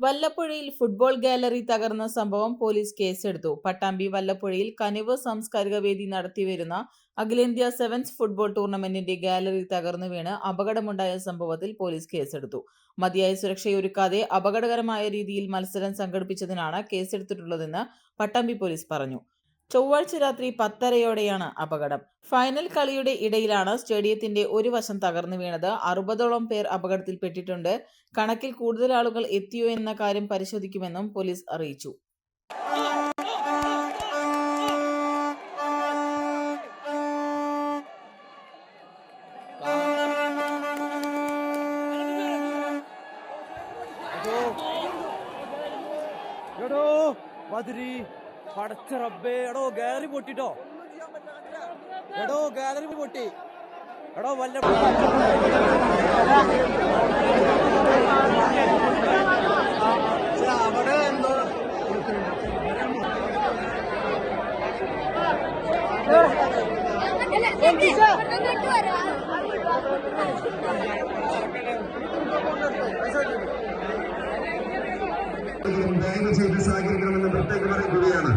വല്ലപ്പുഴയിൽ football gallery തകർന്ന സംഭവം police കേസെടുത്തു. പട്ടാമ്പി വല്ലപ്പുഴയിൽ കനിവ് സാംസ്കാരിക വേദി നടത്തിവരുന്ന അഖിലേന്ത്യാ സെവൻസ് ഫുട്ബോൾ ടൂർണമെന്റിന്റെ ഗാലറി തകർന്നു വീണ് അപകടമുണ്ടായ സംഭവത്തിൽ പോലീസ് കേസെടുത്തു. മതിയായ സുരക്ഷയൊരുക്കാതെ അപകടകരമായ രീതിയിൽ മത്സരം സംഘടിപ്പിച്ചതിനാണ് കേസെടുത്തിട്ടുള്ളതെന്ന് പട്ടാമ്പി പോലീസ് പറഞ്ഞു. ചൊവ്വാഴ്ച രാത്രി പത്തരയോടെയാണ് അപകടം. ഫൈനൽ കളിയുടെ ഇടയിലാണ് സ്റ്റേഡിയത്തിന്റെ ഒരു വശം തകർന്നു വീണത്. അറുപതോളം പേർ അപകടത്തിൽപ്പെട്ടിട്ടുണ്ട് കണക്കിൽ കൂടുതൽ ആളുകൾ എത്തിയോ എന്ന കാര്യം പരിശോധിക്കുമെന്നും പോലീസ് അറിയിച്ചു. പടച്ച റബ്ബേ എടോ ഗാലറി പൊട്ടിട്ടോ? എടോ ഗാലറി പൊട്ടി. എടോ വല്ല ദയവ് ചെയ്ത് സഹകരിക്കണമെന്ന് പ്രത്യേകം അറിയിക്കുകയാണ്.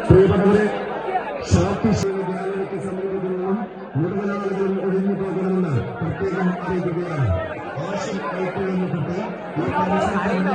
പ്രിയപ്പെട്ടവരെ ഷാപ്പി ഗാലറിക്ക് സമീപത്തുനിന്നും മുഴുവൻ ആളുകളും ഒഴിഞ്ഞു പോകണമെന്ന് പ്രത്യേകം അറിയിക്കുകയാണ്. ആശം കൈക്കൊള്ളുന്നതിട്ട് ഈ പരിസരത്ത്